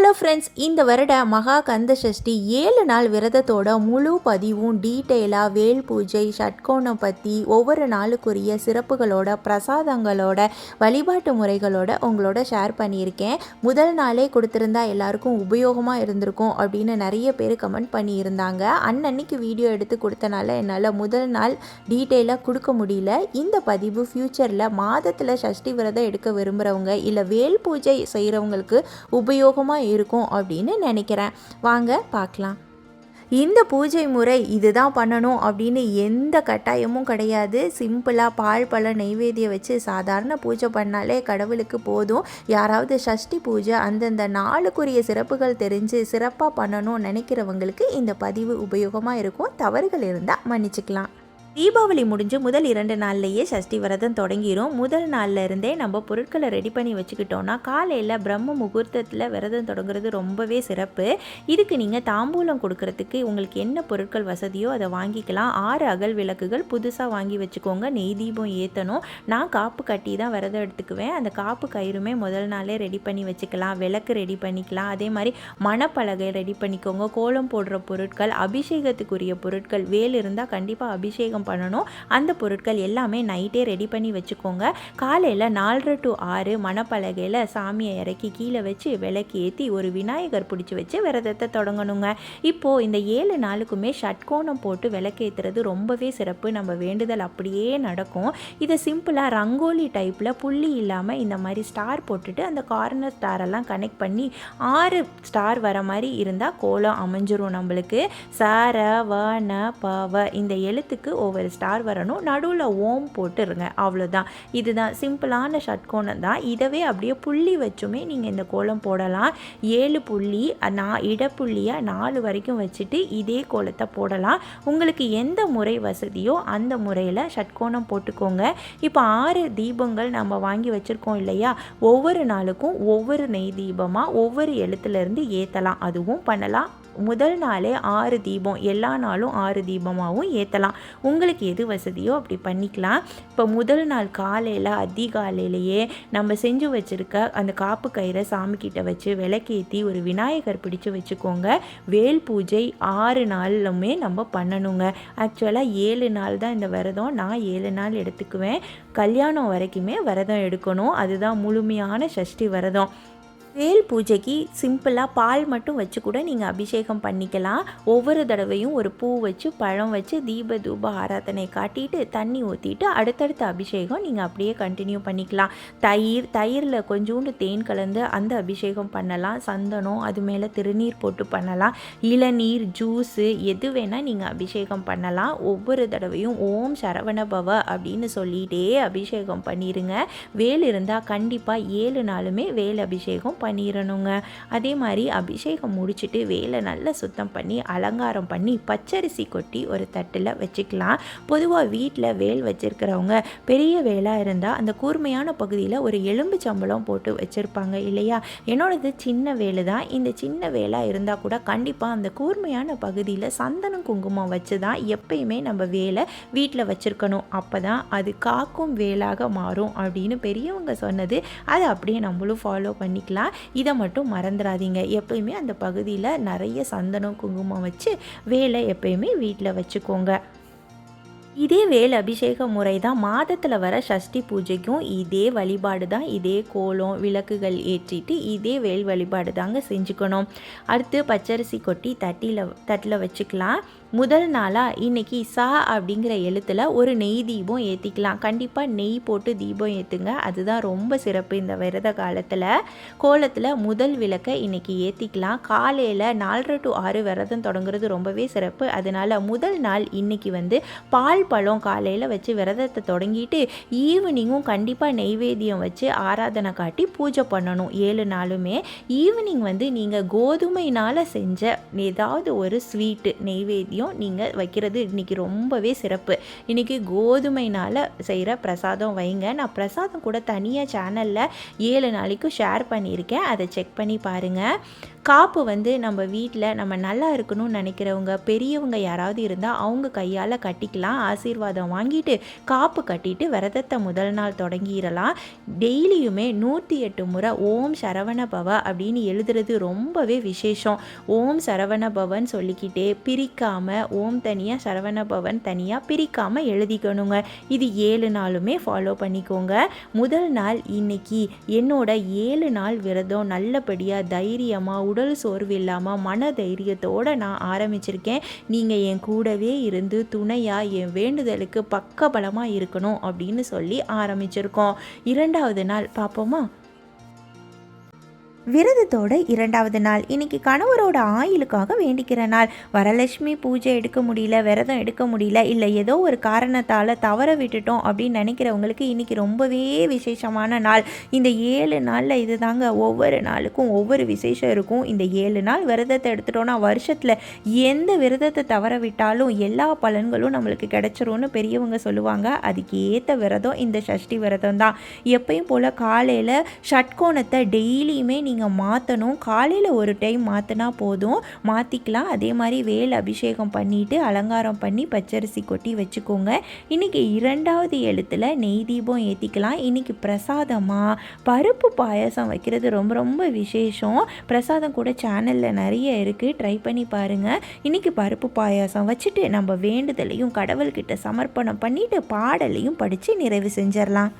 Hello friends இந்த வருட மகா கந்த சஷ்டி ஏழு நாள் விரதத்தோட முழு பதிவும் டீட்டெயிலாக வேல் பூஜை ஷட்கோணம் பற்றி ஒவ்வொரு நாளுக்குரிய சிறப்புகளோட பிரசாதங்களோட வழிபாட்டு முறைகளோட உங்களோட ஷேர் பண்ணியிருக்கேன். முதல் நாளே கொடுத்துருந்தா எல்லாருக்கும் உபயோகமாக இருந்திருக்கும் அப்படின்னு நிறைய பேர் கமெண்ட் பண்ணியிருந்தாங்க. அன்னன்னைக்கு வீடியோ எடுத்து கொடுத்தனால என்னால் முதல் நாள் டீட்டெயிலாக கொடுக்க முடியல. இந்த பதிவு ஃப்யூச்சரில் மாதத்தில் சஷ்டி விரதம் எடுக்க விரும்புகிறவங்க இல்லை வேல் பூஜை செய்கிறவங்களுக்கு உபயோகமாக இருக்கும் அப்படின்னு நினைக்கிறேன். வாங்க பார்க்கலாம். இந்த பூஜை முறை இதுதான் பண்ணணும் அப்படின்னு எந்த கட்டாயமும் கிடையாது. சிம்பிளாக பால் பழம் நெய்வேத்தியம் வச்சு சாதாரண பூஜை பண்ணாலே கடவுளுக்கு போதும். யாராவது சஷ்டி பூஜை அந்தந்த நாளுக்குரிய சிறப்புகள் தெரிஞ்சு சிறப்பாக பண்ணணும்னு நினைக்கிறவங்களுக்கு இந்த பதிவு உபயோகமாக இருக்கும். தவறுகள் இருந்தால் மன்னிச்சுக்கலாம். தீபாவளி முடிஞ்சு முதல் இரண்டு நாள்லேயே சஷ்டி விரதம் தொடங்கிடும் முதல் நாள்ல இருந்தே நம்ம பொருட்களை ரெடி பண்ணி வச்சுக்கிட்டோம்னா காலையில் பிரம்ம முகூர்த்தத்தில் விரதம் தொடங்குறது ரொம்பவே சிறப்பு. இதுக்கு நீங்கள் தாம்பூலம் கொடுக்கறதுக்கு உங்களுக்கு என்ன பொருட்கள் வசதியோ அதை வாங்கிக்கலாம். ஆறு அகல் விளக்குகள் புதுசாக வாங்கி வச்சுக்கோங்க. நெய் தீபம் ஏற்றணும் நான் காப்பு கட்டி தான் விரதம் எடுத்துக்குவேன். அந்த காப்பு கயிறுமே முதல் நாளே ரெடி பண்ணி வச்சுக்கலாம். விளக்கு ரெடி பண்ணிக்கலாம். அதே மாதிரி மணப்பலகை ரெடி பண்ணிக்கோங்க. கோலம் போடுற பொருட்கள் அபிஷேகத்துக்குரிய பொருட்கள் வேல் இருந்தால் கண்டிப்பாக அபிஷேகம் பண்ணணும். அந்த பொருட்கள் எல்லாமே நைட்டே ரெடி பண்ணி வச்சுக்கோங்க. காலையில் நாலரை டு ஆறு மணப்பலகையில் சாமியை இறக்கி கீழே வச்சு விளக்கு ஏற்றி ஒரு விநாயகர் பிடிச்சி வச்சு விரதத்தை தொடங்கணுங்க. இப்போது இந்த ஏழு நாளுக்குமே ஷட்கோணம் போட்டு விளக்கேற்றுறது ரொம்பவே சிறப்பு. நம்ம வேண்டுதல் அப்படியே நடக்கும். இதை சிம்பிளாக ரங்கோலி டைப்பில் புள்ளி இல்லாமல் இந்த மாதிரி ஸ்டார் போட்டுட்டு அந்த கார்னர் ஸ்டாரெல்லாம் கனெக்ட் பண்ணி ஆறு ஸ்டார் வர மாதிரி இருந்தால் கோலம் அமைஞ்சிரும் நம்மளுக்கு. சர வ ந ப வ இந்த எழுத்துக்கு ஒவ்வொரு ஸ்டார் வரணும். நடுவில் ஓம் போட்டுருங்க. அவ்வளோதான் இதுதான் சிம்பிளான ஷட்கோணம் தான். இதவே அப்படியே புள்ளி வச்சுமே நீங்கள் இந்த கோலம் போடலாம். ஏழு புள்ளி நான் இடப்புள்ளியாக நாலு வரைக்கும் வச்சுட்டு இதே கோலத்தை போடலாம். உங்களுக்கு எந்த முறை வசதியோ அந்த முறையில் ஷட்கோணம் போட்டுக்கோங்க. இப்போ ஆறு தீபங்கள் நம்ம வாங்கி வச்சுருக்கோம் இல்லையா? ஒவ்வொரு நாளுக்கும் ஒவ்வொரு நெய் தீபமாக ஒவ்வொரு எழுத்துலேருந்து ஏற்றலாம் அதுவும் பண்ணலாம். முதல் நாளே ஆறு தீபம் எல்லா நாளும் ஆறு தீபமாகவும் ஏற்றலாம் உங்களுக்கு எது வசதியோ அப்படி பண்ணிக்கலாம். இப்போ முதல் நாள் காலையில் அதிகாலையிலேயே நம்ம செஞ்சு வச்சுருக்க அந்த காப்பு கயிறை சாமிக்கிட்ட வச்சு விளக்கேற்றி ஒரு விநாயகர் பிடிச்சு வச்சுக்கோங்க. வேல் பூஜை ஆறு நாளுமே நம்ம பண்ணணுங்க. ஆக்சுவலாக ஏழு நாள் தான் இந்த விரதம். நான் ஏழு நாள் எடுத்துக்குவேன். கல்யாணம் வரைக்குமே விரதம் எடுக்கணும். அதுதான் முழுமையான சஷ்டி விரதம். வேல் பூஜைக்கு சிம்பிளாக பால் மட்டும் வச்சு கூட நீங்கள் அபிஷேகம் பண்ணிக்கலாம். ஒவ்வொரு தடவையும் ஒரு பூ வச்சு பழம் வச்சு தீப தூப ஆராதனை காட்டிட்டு தண்ணி ஊற்றிட்டு அடுத்தடுத்த அபிஷேகம் நீங்கள் அப்படியே கண்டினியூ பண்ணிக்கலாம். தயிர் தயிரில் கொஞ்சோண்டு தேன் கலந்து அந்த அபிஷேகம் பண்ணலாம். சந்தனம் அது மேலே திருநீர் போட்டு பண்ணலாம். இளநீர் ஜூஸு எது வேணால் நீங்கள் அபிஷேகம் பண்ணலாம். ஒவ்வொரு தடவையும் ஓம் சரவண பவ அப்படின்னு சொல்லிகிட்டே அபிஷேகம் பண்ணிடுங்க வேல் இருந்தால் கண்டிப்பாக ஏழு நாளுமே வேல் அபிஷேகம் பண்ணிடணுங்க அதே மாதிரி அபிஷேகம் முடிச்சுட்டு வேலை நல்லா சுத்தம் பண்ணி அலங்காரம் பண்ணி பச்சரிசி கொட்டி ஒரு தட்டில் வச்சுக்கலாம். பொதுவாக வீட்டில் வேல் வச்சுருக்கிறவங்க பெரிய வேலாக இருந்தால் அந்த கூர்மையான பகுதியில் ஒரு எலும்பு சம்பளம் போட்டு வச்சுருப்பாங்க இல்லையா? என்னோடது சின்ன வேலு தான். இந்த சின்ன வேலாக இருந்தால் கூட கண்டிப்பாக அந்த கூர்மையான பகுதியில் சந்தனம் குங்குமம் வச்சு தான் எப்பயுமே நம்ம வேலை வீட்டில் வச்சுருக்கணும். அப்போ தான் அது காக்கும் வேலாக மாறும் அப்படின்னு பெரியவங்க சொன்னது. அதை அப்படியே நம்மளும் ஃபாலோ பண்ணிக்கலாம். இதை மட்டும் மறந்துடாதீங்க. எப்பயுமே அந்த பகுதியில் நிறைய சந்தனம் குங்குமம் வச்சு வேலை எப்பயுமே வீட்டில் வச்சுக்கோங்க. இதே வேல் அபிஷேக முறை தான் மாதத்தில் வர சஷ்டி பூஜைக்கும் இதே வழிபாடு தான் இதே கோலம் விளக்குகள் ஏற்றிட்டு இதே வேல் வழிபாடு தாங்க செஞ்சுக்கணும். அடுத்து பச்சரிசி கொட்டி தட்டியில் தட்டில் வச்சுக்கலாம். முதல் நாளாக இன்றைக்கி சா அப்படிங்கிற எழுத்தில் ஒரு நெய் தீபம் ஏற்றிக்கலாம் கண்டிப்பாக நெய் போட்டு தீபம் ஏற்றுங்க அதுதான் ரொம்ப சிறப்பு இந்த விரத காலத்தில். கோலத்தில் முதல் விளக்கை இன்றைக்கி ஏற்றிக்கலாம் காலையில் நாலரை டு ஆறு விரதம் தொடங்குறது ரொம்பவே சிறப்பு. அதனால் முதல் நாள் இன்றைக்கி வந்து பால் பழம் காலையில் வச்சு விரதத்தை தொடங்கிட்டு ஈவினிங்கும் கண்டிப்பாக நெய்வேத்தியம் வச்சு ஆராதனை காட்டி பூஜை பண்ணணும். ஏழு நாளுமே ஈவினிங் வந்து நீங்கள் கோதுமைனால் செஞ்ச ஏதாவது ஒரு ஸ்வீட்டு நெய்வேத்தியம் நீங்கள் வைக்கிறது இன்றைக்கி ரொம்பவே சிறப்பு. இன்றைக்கி கோதுமைனால் செய்கிற பிரசாதம் வைங்க. நான் பிரசாதம் கூட தனியாக சேனலில் ஏழு நாளைக்கு ஷேர் பண்ணியிருக்கேன். அதை செக் பண்ணி பாருங்கள் காப்பு வந்து நம்ம வீட்டில் நம்ம நல்லா இருக்கணும்னு நினைக்கிறவங்க பெரியவங்க யாராவது இருந்தால் அவங்க கையால் கட்டிக்கலாம் ஆசீர்வாதம் வாங்கிட்டு காப்பு கட்டிட்டு விரதத்தை முதல் நாள் தொடங்கிடலாம். டெய்லியுமே நூற்றி எட்டு முறை ஓம் சரவண பவ அப்படின்னு எழுதுறது ரொம்பவே விசேஷம். ஓம் சரவண பவன் சொல்லிக்கிட்டே பிரிக்காமல் ஓம் தனியாக சரவண பவன் தனியாக பிரிக்காமல் எழுதிக்கணுங்க. இது ஏழு நாளுமே ஃபாலோ பண்ணிக்கோங்க. முதல் நாள் இன்னைக்கு என்னோட ஏழு நாள் விரதம் நல்லபடியாக தைரியமாக உடல் சோர்வு இல்லாமல் மன தைரியத்தோடு நான் ஆரம்பிச்சிருக்கேன். நீங்கள் என் கூடவே இருந்து துணையாக என் வேண்டுதலுக்கு பக்கபலமாக இருக்கணும் அப்படின்னு சொல்லி ஆரம்பிச்சிருக்கோம். இரண்டாவது நாள் பார்ப்போமா விரதத்தோட இரண்டாவது நாள். இன்னைக்கு கணவரோட ஆயுளுக்காக வேண்டிக்கிற நாள். வரலட்சுமி பூஜை எடுக்க முடியல விரதம் எடுக்க முடியல இல்லை ஏதோ ஒரு காரணத்தால் தவற விட்டுட்டோம் அப்படின்னு நினைக்கிறவங்களுக்கு இன்னைக்கு ரொம்பவே விசேஷமான நாள். இந்த ஏழு நாளில் இது தாங்க ஒவ்வொரு நாளுக்கும் ஒவ்வொரு விசேஷம் இருக்கும். இந்த ஏழு நாள் விரதத்தை எடுத்துட்டோன்னா வருஷத்தில் எந்த விரதத்தை தவற விட்டாலும் எல்லா பலன்களும் நம்மளுக்கு கிடைச்சிரும்னு பெரியவங்க சொல்லுவாங்க. அதுக்கு ஏற்ற விரதம் இந்த சஷ்டி விரதம் தான் எப்பயும் போல் காலையில் ஷட்கோணத்தை டெய்லியுமே நீங்கள் மாற்றணும் காலையில் ஒரு டைம் மாற்றினா போதும். மாற்றிக்கலாம் அதே மாதிரி வேல் அபிஷேகம் பண்ணிவிட்டு அலங்காரம் பண்ணி பச்சரிசி கொட்டி வச்சுக்கோங்க. இன்றைக்கி இரண்டாவது எழுத்தில் நெய் தீபம் ஏற்றிக்கலாம் இன்றைக்கி பிரசாதமாக பருப்பு பாயசம் வைக்கிறது ரொம்ப ரொம்ப விசேஷம். பிரசாதம் கூட சேனலில் நிறைய இருக்குது ட்ரை பண்ணி பாருங்கள் இன்றைக்கி பருப்பு பாயாசம் வச்சுட்டு நம்ம வேண்டுதலையும் கடவுள்கிட்ட சமர்ப்பணம் பண்ணிவிட்டு பாடலையும் படித்து நிறைவு செஞ்சிடலாம்.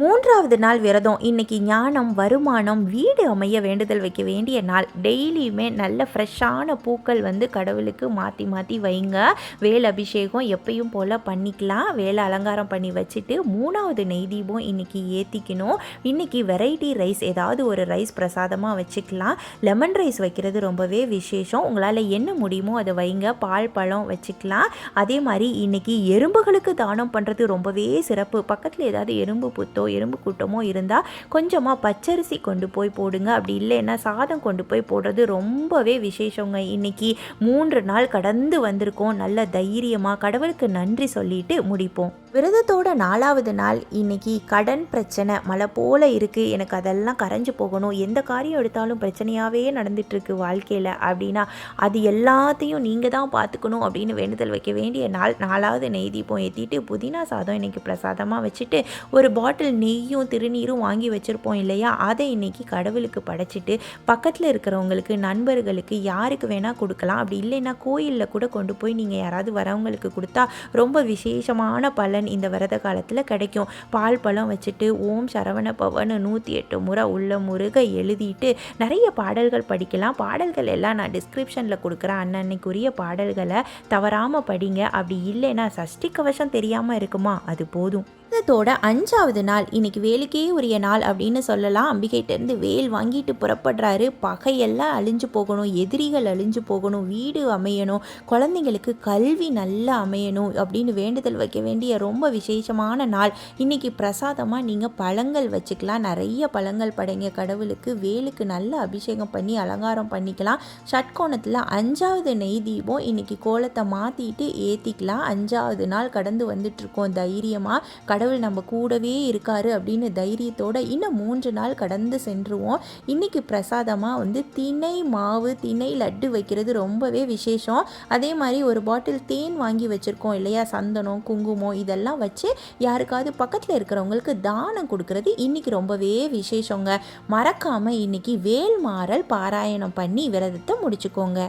மூன்றாவது நாள் விரதம். இன்னைக்கு ஞானம் வருமானம் வீடு அமைய வேண்டுதல் வைக்க வேண்டிய நாள். டெய்லியுமே நல்ல ஃப்ரெஷ்ஷான பூக்கள் வந்து கடவுளுக்கு மாற்றி மாற்றி வைங்க. வேல் அபிஷேகம் எப்பயும் போல் பண்ணிக்கலாம். வேலை அலங்காரம் பண்ணி வச்சுட்டு மூணாவது நெய் தீபம் இன்னைக்கு ஏற்றிக்கணும் இன்னைக்கு வெரைட்டி ரைஸ் ஏதாவது ஒரு ரைஸ் பிரசாதமாக வச்சுக்கலாம். லெமன் ரைஸ் வைக்கிறது ரொம்பவே விசேஷம். உங்களால் என்ன முடியுமோ அதை வைங்க. பால் பழம் வச்சுக்கலாம். அதே மாதிரி இன்னைக்கு எறும்புகளுக்கு தானம் பண்ணுறது ரொம்பவே சிறப்பு. பக்கத்தில் ஏதாவது எறும்பு புத்தோ எறும்பு கூட்டமோ இருந்தால் கொஞ்சமாக பச்சரிசி கொண்டு போய் போடுங்க. அப்படி இல்லைன்னா சாதம் கொண்டு போய் போடுறது ரொம்பவே விசேஷங்க. இன்னைக்கு மூன்று நாள் கடந்து வந்திருக்கோம். நல்ல தைரியமாக கடவுளுக்கு நன்றி சொல்லிட்டு முடிப்போம். விரதத்தோட நாலாவது நாள் இன்னைக்கு கடன் பிரச்சனை மழை போல இருக்குது எனக்கு அதெல்லாம் கரைஞ்சு போகணும் எந்த காரியம் எடுத்தாலும் பிரச்சனையாகவே நடந்துகிட்ருக்கு வாழ்க்கையில் அப்படின்னா அது எல்லாத்தையும் நீங்கள் தான் பார்த்துக்கணும் அப்படின்னு வேண்டுதல் வைக்க வேண்டிய நாள் நாலாவது நெய் தீபம் ஏற்றிட்டு புதினா சாதம் இன்னைக்கு பிரசாதமாக வச்சுட்டு ஒரு பாட்டில் நெய்யும் திருநீரும் வாங்கி வச்சுருப்போம் இல்லையா? அதை இன்னைக்கு கடவுளுக்கு படைச்சிட்டு பக்கத்தில் இருக்கிறவங்களுக்கு நண்பர்களுக்கு யாருக்கு வேணால் கொடுக்கலாம். அப்படி இல்லைன்னா கோயிலில் கூட கொண்டு போய் நீங்கள் யாராவது வரவங்களுக்கு கொடுத்தா ரொம்ப விசேஷமான பலன் இந்த விரத காலத்தில் கிடைக்கும். பால் பழம் வச்சுட்டு ஓம் சரவண பவன் நூற்றி எட்டு முறை உள்ள முருக எழுதிட்டு நிறைய பாடல்கள் படிக்கலாம். பாடல்கள் எல்லாம் நான் டிஸ்கிரிப்ஷனில் கொடுக்குறேன். அன்னன்னைக்குரிய பாடல்களை தவறாமல் படிங்க. அப்படி இல்லைன்னா சஷ்டி கவசம் தெரியாமல் இருக்குமா? அது போதும். விரதத்தோட அஞ்சாவது நாள். இன்னைக்கு வேலுக்கே உரிய நாள் அப்படின்னு சொல்லலாம். அம்பிகைட்டேருந்து வேல் வாங்கிட்டு புறப்படுறாரு. பகையெல்லாம் அழிஞ்சு போகணும். எதிரிகள் அழிஞ்சு போகணும். வீடு அமையணும். குழந்தைங்களுக்கு கல்வி நல்லா அமையணும் அப்படின்னு வேண்டுதல் வைக்க வேண்டிய ரொம்ப விசேஷமான நாள். இன்னைக்கு பிரசாதமாக நீங்கள் பழங்கள் வச்சுக்கலாம். நிறைய பழங்கள் படைங்க. கடவுளுக்கு வேலுக்கு நல்ல அபிஷேகம் பண்ணி அலங்காரம் பண்ணிக்கலாம். ஷட்கோணத்தில் அஞ்சாவது நெய் தீபம் இன்னைக்கு கோலத்தை மாற்றிட்டு ஏற்றிக்கலாம் அஞ்சாவது நாள் கடந்து வந்துட்டுருக்கோம் தைரியமாக கடவுள் நம்ம கூடவே இருக்காரு அப்படின்னு தைரியத்தோட இன்னும் மூன்று நாள் கடந்து சென்றுவோம். இன்னைக்கு பிரசாதமாக வந்து திணை மாவு திணை லட்டு வைக்கிறது ரொம்பவே விசேஷம். அதே மாதிரி ஒரு பாட்டில் தேன் வாங்கி வச்சுருக்கோம் இல்லையா? சந்தனம் குங்குமம் இதெல்லாம் வச்சு யாருக்காவது பக்கத்தில் இருக்கிறவங்களுக்கு தானம் கொடுக்கறது இன்னைக்கு ரொம்பவே விசேஷங்க. மறக்காமல் இன்னைக்கு வேல்மாறல் பாராயணம் பண்ணி விரதத்தை முடிச்சுக்கோங்க.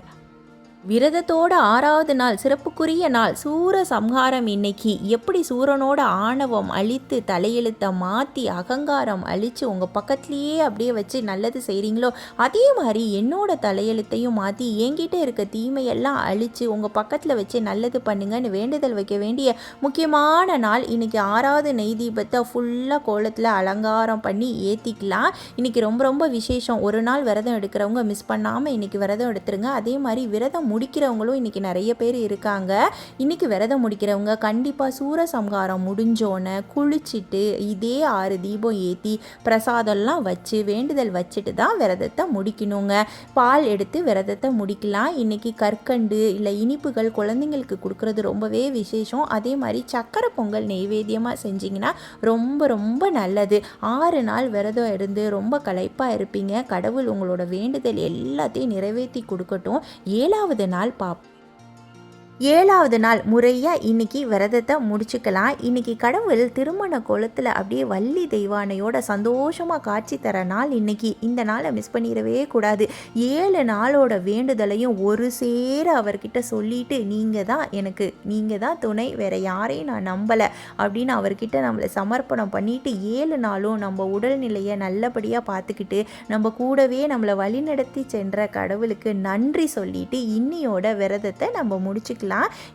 விரதத்தோட ஆறாவது நாள் சிறப்புக்குரிய நாள். சூர சம்ஹாரம் இன்னைக்கு. எப்படி சூரனோட ஆணவம் அழித்து தலையெழுத்தை மாற்றி அகங்காரம் அழித்து உங்கள் பக்கத்துலேயே அப்படியே வச்சு நல்லது செய்கிறீங்களோ அதே மாதிரி என்னோட தலையெழுத்தையும் மாற்றி என்கிட்ட இருக்க தீமையெல்லாம் அழித்து உங்கள் பக்கத்தில் வச்சு நல்லது பண்ணுங்கன்னு வேண்டுதல் வைக்க வேண்டிய முக்கியமான நாள். இன்னைக்கு ஆறாவது நெய் தீபத்தை ஃபுல்லாக கோலத்தில் அலங்காரம் பண்ணி ஏற்றிக்கலாம் இன்னைக்கு ரொம்ப ரொம்ப விசேஷம். ஒரு நாள் விரதம் எடுக்கிறவங்க மிஸ் பண்ணாமல் இன்னைக்கு விரதம் எடுத்துருங்க. அதே மாதிரி விரதம் முடிக்கிறவங்களும் இன்றைக்கி நிறைய பேர் இருக்காங்க. இன்றைக்கி விரதம் முடிக்கிறவங்க கண்டிப்பாக சூரசம்ஹாரம் முடிஞ்சோன்னே குளிச்சுட்டு இதே ஆறு தீபம் ஏற்றி பிரசாதம்லாம் வச்சு வேண்டுதல் வச்சுட்டு தான் விரதத்தை முடிக்கணுங்க. பால் எடுத்து விரதத்தை முடிக்கலாம். இன்றைக்கி கற்கண்டு இல்லை இனிப்புகள் குழந்தைங்களுக்கு கொடுக்குறது ரொம்பவே விசேஷம். அதே மாதிரி சக்கரை பொங்கல் நெய்வேத்தியமாக செஞ்சிங்கன்னா ரொம்ப ரொம்ப நல்லது. ஆறு நாள் விரதம் இருந்து ரொம்ப களைப்பாக இருப்பீங்க. கடவுள் உங்களோட வேண்டுதல் எல்லாத்தையும் நிறைவேற்றி கொடுக்கட்டும். ஏழாவது நாள் பாப் ஏழாவது நாள் முறையாக இன்னைக்கு விரதத்தை முடிச்சுக்கலாம். இன்றைக்கி கடவுள் திருமண குளத்தில் அப்படியே வள்ளி தெய்வானையோட சந்தோஷமாக காட்சி தர நாள் இன்றைக்கி இந்த நாளை மிஸ் பண்ணிடவே கூடாது. ஏழு நாளோட வேண்டுதலையும் ஒரு சேர அவர்கிட்ட சொல்லிட்டு நீங்கள் தான் எனக்கு நீங்கள் தான் துணை வேறு யாரையும் நான் நம்பலை அப்படின்னு அவர்கிட்ட நம்மளை சமர்ப்பணம் பண்ணிட்டு ஏழு நாளும் நம்ம உடல்நிலையை நல்லபடியாக பார்த்துக்கிட்டு நம்ம கூடவே நம்மளை வழிநடத்தி சென்ற கடவுளுக்கு நன்றி சொல்லிட்டு இன்னியோட விரதத்தை நம்ம முடிச்சுக்கலாம்.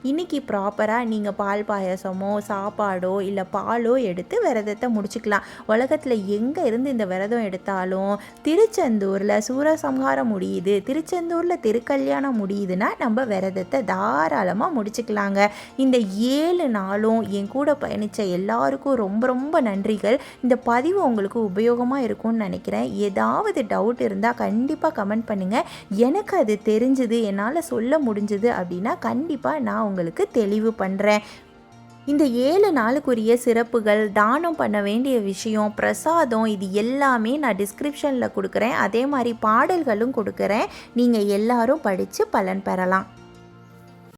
இன்னைக்கு ப்ராப்பராக நீங்கள் பால் பாயாசமோ சாப்பாடோ இல்லை பாலோ எடுத்து விரதத்தை முடிச்சுக்கலாம். உலகத்தில் எங்கே இருந்து இந்த விரதம் எடுத்தாலும் திருச்செந்தூரில் சூரசம்ஹாரம் முடியுது. திருச்செந்தூரில் திருக்கல்யாணம் முடியுதுன்னா நம்ம விரதத்தை தாராளமாக முடிச்சுக்கலாங்க. இந்த ஏழு நாளும் என் கூட பயணித்த எல்லாருக்கும் ரொம்ப ரொம்ப நன்றிகள். இந்த பதிவு உங்களுக்கு உபயோகமாக இருக்கும்னு நினைக்கிறேன். ஏதாவது டவுட் இருந்தால் கண்டிப்பாக கமெண்ட் பண்ணுங்கள் எனக்கு அது தெரிஞ்சுது என்னால் சொல்ல முடிஞ்சுது அப்படின்னா கண்டிப்பாக கண்டிப்பாக நான் உங்களுக்கு தெளிவு பண்ணுறேன் இந்த ஏழு நாளுக்குரிய சிறப்புகள் தானம் பண்ண வேண்டிய விஷயம் பிரசாதம் இது எல்லாமே நான் டிஸ்கிரிப்ஷனில் கொடுக்குறேன். அதே மாதிரி பாடல்களும் கொடுக்குறேன். நீங்கள் எல்லாரும் படித்து பலன் பெறலாம்.